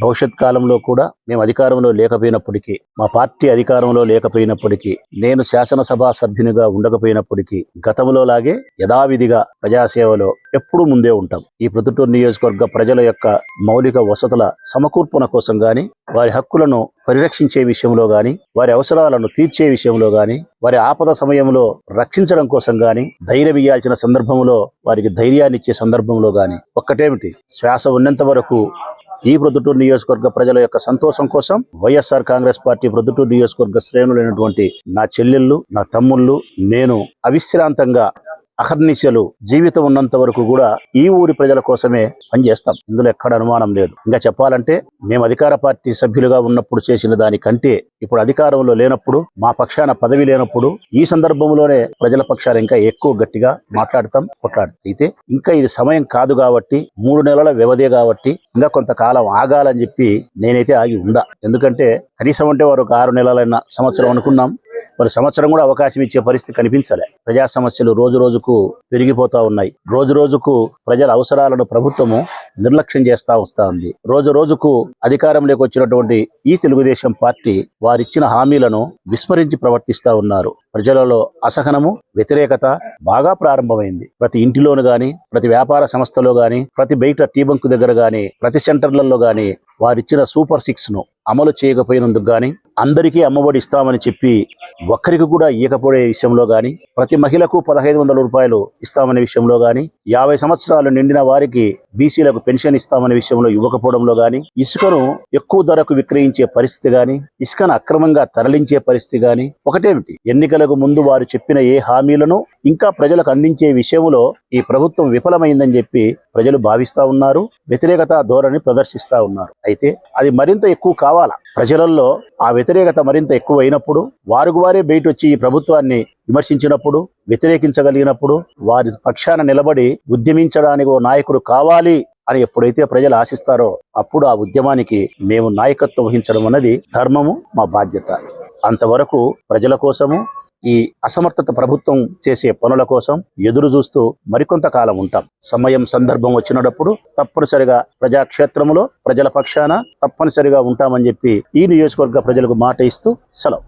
భవిష్యత్ కాలంలో కూడా మేము అధికారంలో లేకపోయినప్పటికీ మా పార్టీ అధికారంలో లేకపోయినప్పటికీ నేను శాసనసభ సభ్యునిగా ఉండకపోయినప్పటికీ గతంలో లాగే యథావిధిగా ప్రజాసేవలో ఎప్పుడూ ముందే ఉంటాం. ఈ ప్రతిటూరు నియోజకవర్గ ప్రజల యొక్క మౌలిక వసతుల సమకూర్పున కోసం గాని వారి హక్కులను పరిరక్షించే విషయంలో గాని వారి అవసరాలను తీర్చే విషయంలో గాని వారి ఆపద సమయంలో రక్షించడం కోసం గాని ధైర్యం ఇయ్యాల్సిన సందర్భంలో వారికి ధైర్యాన్ని ఇచ్చే సందర్భంలో గాని ఒక్కటేమిటి? శ్వాస ఉన్నంత వరకు ఈ ప్రొద్దుటూరు నియోజకవర్గ ప్రజల యొక్క సంతోషం కోసం వైఎస్ఆర్ కాంగ్రెస్ పార్టీ ప్రొద్దుటూరు నియోజకవర్గ శ్రేణులైనటువంటి నా చెల్లెళ్ళు నా తమ్ముళ్ళు నేను అవిశ్రాంతంగా అహర్నిశలు జీవితం ఉన్నంత వరకు కూడా ఈ ఊరి ప్రజల కోసమే పనిచేస్తాం. ఇందులో ఎక్కడ అనుమానం లేదు. ఇంకా చెప్పాలంటే మేము అధికార పార్టీ సభ్యులుగా ఉన్నప్పుడు చేసిన దానికంటే ఇప్పుడు అధికారంలో లేనప్పుడు మా పక్షాన పదవి లేనప్పుడు ఈ సందర్భంలోనే ప్రజల పక్షాన ఇంకా ఎక్కువ గట్టిగా మాట్లాడతాం కొట్లాడతాం. అయితే ఇంకా ఇది సమయం కాదు కాబట్టి మూడు నెలల వ్యవధి కాబట్టి ఇంకా కొంతకాలం ఆగాలని చెప్పి నేనైతే ఆగి ఉండా. ఎందుకంటే కనీసం అంటే వారు ఒక ఆరు నెలలైన సంవత్సరం అనుకున్నాం. మరి సంవత్సరం కూడా అవకాశం ఇచ్చే పరిస్థితి కనిపించలే. ప్రజా సమస్యలు రోజు రోజుకు పెరిగిపోతా ఉన్నాయి. రోజు రోజుకు ప్రజల అవసరాలను ప్రభుత్వము నిర్లక్ష్యం చేస్తా వస్తా ఉంది. రోజు రోజుకు అధికారంలోకి వచ్చినటువంటి ఈ తెలుగుదేశం పార్టీ వారిచ్చిన హామీలను విస్మరించి ప్రవర్తిస్తా ఉన్నారు. ప్రజలలో అసహనము వ్యతిరేకత బాగా ప్రారంభమైంది. ప్రతి ఇంటిలోను గాని ప్రతి వ్యాపార సంస్థలో గాని ప్రతి బయట టీ బంకు దగ్గర గాని ప్రతి సెంటర్లలో గాని వారిచ్చిన సూపర్ సిక్స్ను అమలు చేయకపోయినందుకు గాని అందరికీ అమ్మఒడి ఇస్తామని చెప్పి ఒక్కరికి కూడా ఇవ్వకపోయే విషయంలో కానీ ప్రతి మహిళకు పదహైదు వందల రూపాయలు ఇస్తామనే విషయంలో కానీ యాభై సంవత్సరాలు నిండిన వారికి బీసీలకు పెన్షన్ ఇస్తామనే విషయంలో ఇవ్వకపోవడంలో గాని ఇసుకను ఎక్కువ ధరకు విక్రయించే పరిస్థితి గాని ఇసుకను అక్రమంగా తరలించే పరిస్థితి గాని ఒకటేమిటి? ఎన్నికలకు ముందు వారు చెప్పిన ఏ హామీలను ఇంకా ప్రజలకు అందించే విషయంలో ఈ ప్రభుత్వం విఫలమైందని చెప్పి ప్రజలు భావిస్తా ఉన్నారు వ్యతిరేకత ధోరణి ప్రదర్శిస్తా ఉన్నారు. అయితే అది మరింత ఎక్కువ కావాలా? ప్రజలలో ఆ వ్యతిరేకత మరింత ఎక్కువ అయినప్పుడు వారికి వారే బయట వచ్చి ఈ ప్రభుత్వాన్ని విమర్శించినప్పుడు వ్యతిరేకించగలిగినప్పుడు వారి పక్షాన నిలబడి ఉద్యమించడానికి ఓ నాయకుడు కావాలి అని ఎప్పుడైతే ప్రజలు ఆశిస్తారో అప్పుడు ఆ ఉద్యమానికి మేము నాయకత్వం వహించడం అన్నది ధర్మము మా బాధ్యత. అంతవరకు ప్రజల కోసము ఈ అసమర్థత ప్రభుత్వం చేసే పనుల కోసం ఎదురు చూస్తూ మరికొంత కాలం ఉంటాం. సమయం సందర్భం వచ్చినప్పుడు తప్పనిసరిగా ప్రజాక్షేత్రములో ప్రజల పక్షాన తప్పనిసరిగా ఉంటామని చెప్పి ఈ నియోజకవర్గ ప్రజలకు మాట ఇస్తూ సెలవు.